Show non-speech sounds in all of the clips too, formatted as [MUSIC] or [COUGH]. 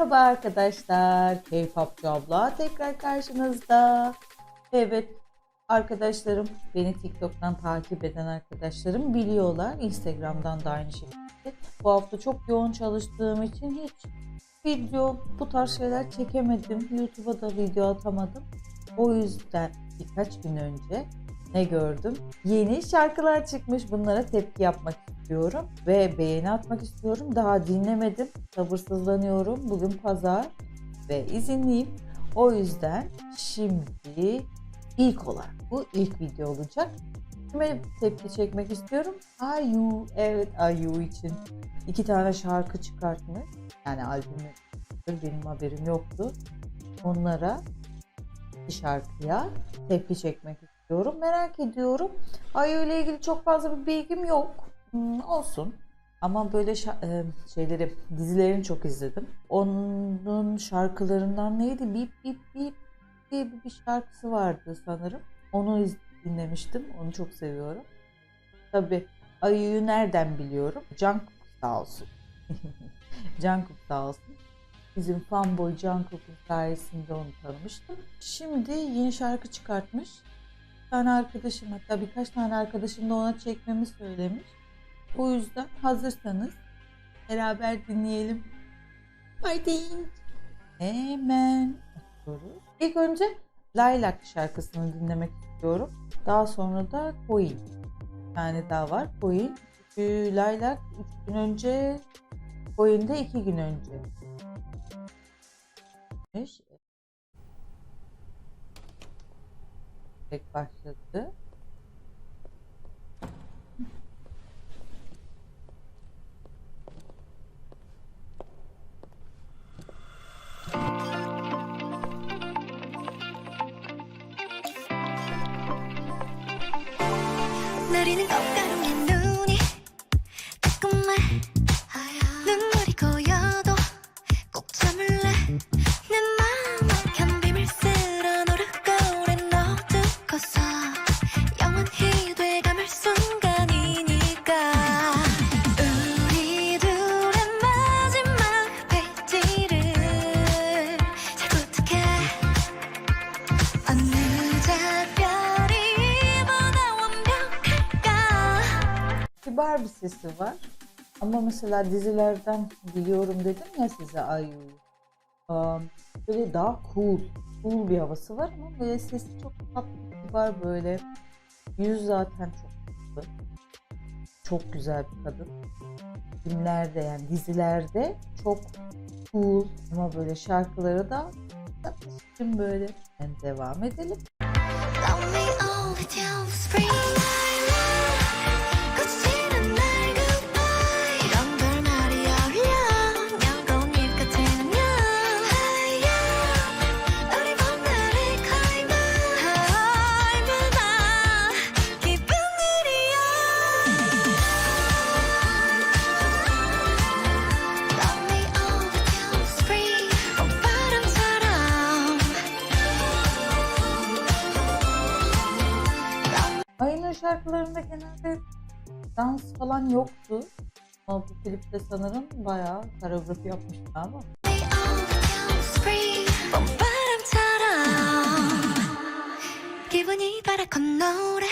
Merhaba arkadaşlar. K-Popçu abla tekrar karşınızda. Evet arkadaşlarım beni TikTok'tan takip eden arkadaşlarım biliyorlar. Instagram'dan da aynı şekilde. Bu hafta çok yoğun çalıştığım için hiç video bu tarz şeyler çekemedim. YouTube'a da video atamadım. O yüzden birkaç gün önce ne gördüm? Yeni şarkılar çıkmış. Bunlara tepki yapmak istiyorum ve beğeni atmak istiyorum. Daha dinlemedim. Sabırsızlanıyorum. Bugün pazar ve izinliyim. O yüzden şimdi ilk olarak bu ilk video olacak. Kime tepki çekmek istiyorum? Ayu. Evet Ayu için. iki tane şarkı çıkartmış. Yani albümü benim haberim yoktu. Onlara bir şarkıya tepki çekmek istiyorum. Merak ediyorum. Ayu ile ilgili çok fazla bir bilgim yok. Hmm, olsun. Ama böyle şa- e, şeyleri, dizilerini çok izledim. Onun şarkılarından neydi? Bip bip bip diye bir- şarkısı vardı sanırım. Onu dinlemiştim. Onu çok seviyorum. Tabii Ayu'yu nereden biliyorum? Jungkook sağ olsun. [LAUGHS] Jungkook sağ olsun. Bizim fanboy Jungkook'un sayesinde onu tanımıştım. Şimdi yeni şarkı çıkartmış. Bir tane arkadaşım hatta birkaç tane arkadaşım da ona çekmemi söylemiş. O yüzden hazırsanız beraber dinleyelim. Fighting! Hemen açıyoruz. İlk önce Lilac şarkısını dinlemek istiyorum. Daha sonra da Coin. Bir tane daha var. Coin. Çünkü Lilac 3 gün önce, Coin de 2 gün önce. Tek başladı. 내리는 꽃가루 kibar bir sesi var. Ama mesela dizilerden biliyorum dedim ya size Ayu'yu. Böyle daha cool, cool bir havası var ama böyle sesi çok tatlı, kibar böyle. Yüz zaten çok tatlı. Çok güzel bir kadın. Filmlerde yani dizilerde çok cool ama böyle şarkıları da tatlışım böyle. Yani devam edelim. Love me şarkılarında genelde dans falan yoktu. Ama bu klipte sanırım bayağı koreografi yapmışlar ama. 봄바람처럼 기분이 [LAUGHS] 바라건 노래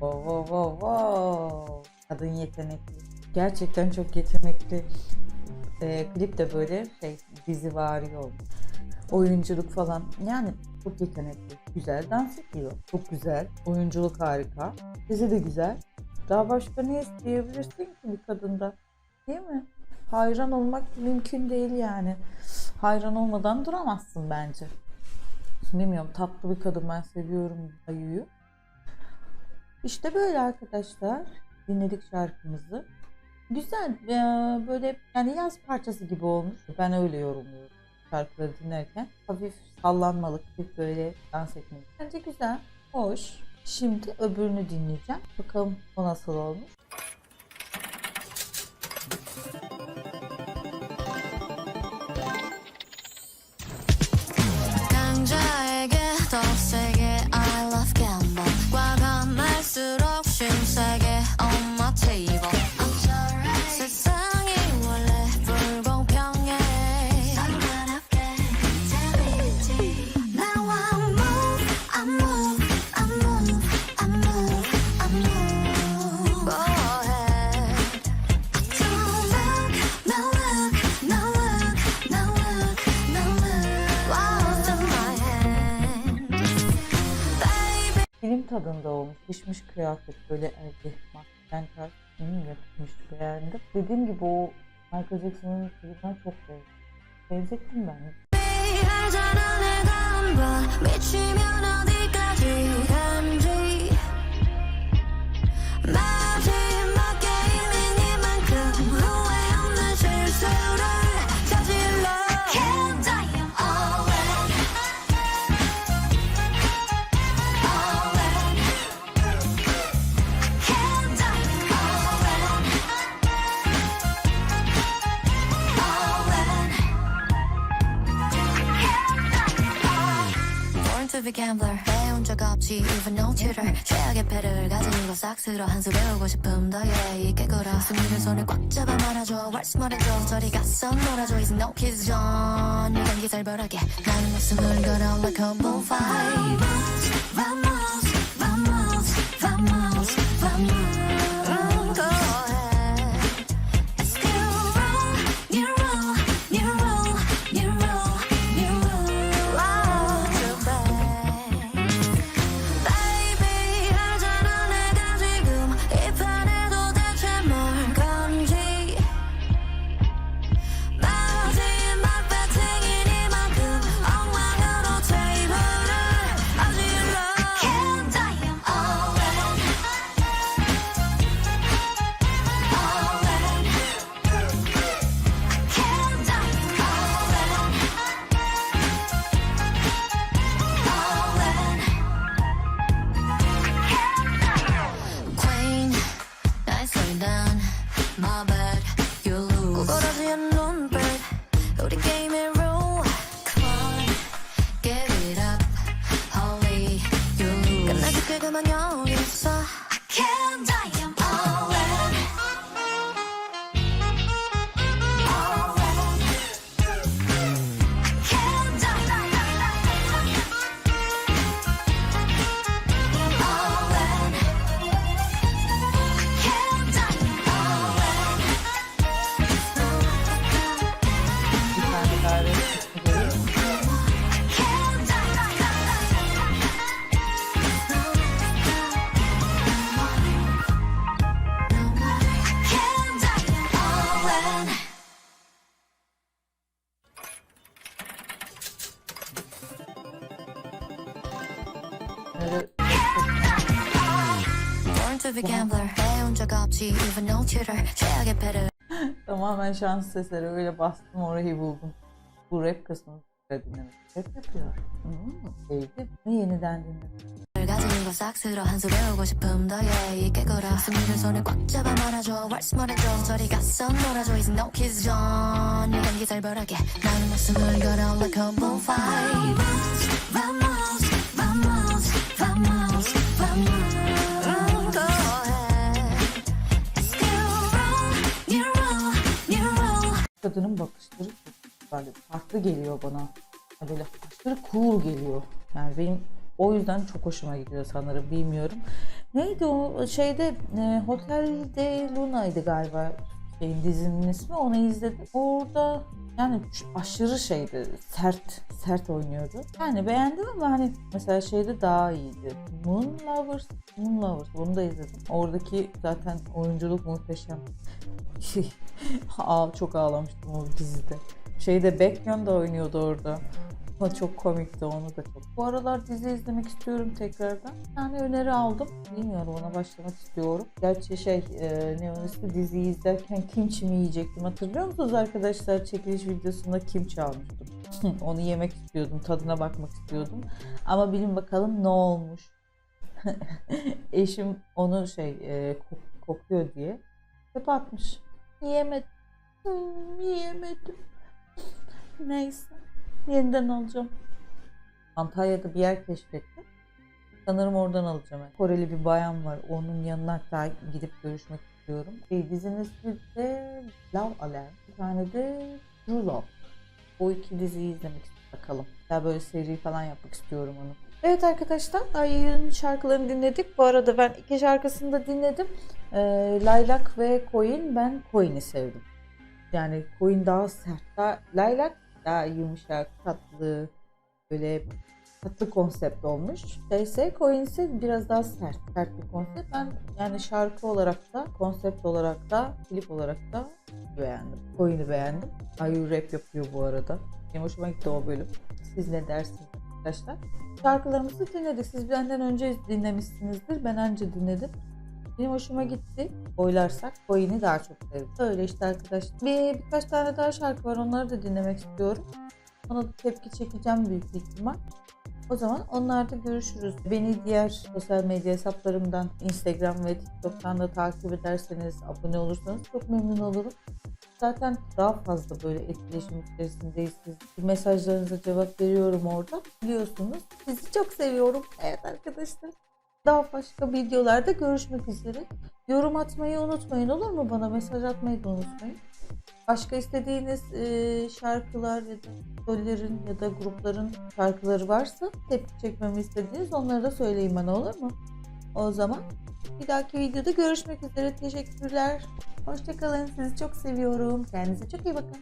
Wow, wow, wow, wow. Kadın yetenekli. Gerçekten çok yetenekli. Ee, klip de böyle şey dizi vari oldu. Oyunculuk falan yani çok yetenekli. Güzel dans ediyor. Çok güzel. Oyunculuk harika. Dizi de güzel. Daha başka ne isteyebilirsin ki bir kadında? Değil mi? Hayran olmak mümkün değil yani. Hayran olmadan duramazsın bence. Bilmiyorum tatlı bir kadın ben seviyorum Ayu'yu. İşte böyle arkadaşlar. Dinledik şarkımızı. Güzel ee, böyle yani yaz parçası gibi olmuş. Ben öyle yorumluyorum şarkıları dinlerken. Hafif sallanmalık, hafif böyle dans etmelik. Bence güzel, hoş. Şimdi öbürünü dinleyeceğim. Bakalım o nasıl olmuş. Tadında olmuş. Pişmiş kıyafet böyle elde. Tarz film yapmış. Beğendim. Dediğim gibi o Michael Jackson'ın filmine çok beğendim. Benzettim ben. To be gambler. 배운 적 없지 even no tutor 최악의 패를 가진 이거 싹쓸어 한수 배우고 싶음 더 있게 걸어. 승리를 손에 꽉 잡아 말아줘. 왈스 말해줘 저리 가서 놀아줘. It's no zone 이 경기 살벌하게 나는 목숨을 걸어 like a bullfight. Vamos, vamos, tamamen şans eseri öyle bastım orayı buldum. Bu rap kısmını da dinlemek. Rap yapıyor. Hmm, sevdim. Ve yeniden dinledim. 가진 거 싹 쓸어 한수 배우고 싶음 더 yeah 있게 걸어 승리를 손에 꽉 잡아 말아줘 왈스 말해줘 저리 가서 놀아줘 It's no kiss zone 이 경기 살벌하게 나는 목숨을 걸어 like a bullfight Kadının bakışları çok böyle farklı geliyor bana. Böyle aşırı cool geliyor. Yani benim o yüzden çok hoşuma gidiyor sanırım bilmiyorum. Neydi o şeyde e, Hotel de Luna'ydı galiba şeyin dizinin ismi onu izledim. Orada yani aşırı şeydi sert sert oynuyordu. Yani beğendim ama hani mesela şeyde daha iyiydi. Moon Lovers, Moon Lovers onu da izledim. Oradaki zaten oyunculuk muhteşem. [LAUGHS] Aa, çok ağlamıştım o dizide. Şeyde Baekhyun da oynuyordu orada. Ama çok komikti onu da çok. Bu aralar dizi izlemek istiyorum tekrardan. Bir tane öneri aldım. Bilmiyorum ona başlamak istiyorum. Gerçi şey e, ne onun ismi diziyi izlerken kimçi mi yiyecektim hatırlıyor musunuz arkadaşlar? Çekiliş videosunda kimçi almıştım. [LAUGHS] onu yemek istiyordum. Tadına bakmak istiyordum. Ama bilin bakalım ne olmuş. [LAUGHS] Eşim onu şey e, kok- kokuyor diye çöpe atmış. Yiyemedim. Hmm, yiyemedim. [LAUGHS] Neyse. Yeniden alacağım. Antalya'da bir yer keşfettim. Sanırım oradan alacağım. Yani. Koreli bir bayan var. Onun yanına hatta gidip görüşmek istiyorum. E, dizinin ismi de Love Alarm. Bir tane de True Love. O iki diziyi izlemek istiyorum. Bakalım. Daha böyle seri falan yapmak istiyorum onu. Evet arkadaşlar Ayyu'nun şarkılarını dinledik. Bu arada ben iki şarkısını da dinledim. Ee, Laylak ve Coin. Ben Coin'i sevdim. Yani Coin daha sert. Daha, Laylak daha yumuşak, tatlı, böyle tatlı konsept olmuş. Şeyse Coin biraz daha sert, sert bir konsept. Ben yani şarkı olarak da, konsept olarak da, klip olarak da beğendim. Coin'i beğendim. Ayu rap yapıyor bu arada. Benim hoşuma gitti o bölüm. Siz ne dersiniz arkadaşlar? Şarkılarımızı dinledik. Siz benden önce dinlemişsinizdir. Ben önce dinledim. Benim hoşuma gitti. Oylarsak Coin'i daha çok sevdim. Öyle işte arkadaşlar. Bir, birkaç tane daha şarkı var. Onları da dinlemek istiyorum. Ona da tepki çekeceğim büyük ihtimal. O zaman onlarda görüşürüz. Beni diğer sosyal medya hesaplarımdan Instagram ve TikTok'tan da takip ederseniz, abone olursanız çok memnun olurum. Zaten daha fazla böyle etkileşim içerisindeyiz. Siz mesajlarınıza cevap veriyorum orada. Biliyorsunuz. Sizi çok seviyorum. Evet arkadaşlar. Daha başka videolarda görüşmek üzere. Yorum atmayı unutmayın olur mu? Bana mesaj atmayı da unutmayın. Başka istediğiniz e, şarkılar ya da söylerin ya da grupların şarkıları varsa tepki çekmemi istediğiniz onları da söyleyin bana olur mu? O zaman bir dahaki videoda görüşmek üzere. Teşekkürler. Hoşçakalın. Sizi çok seviyorum. Kendinize çok iyi bakın.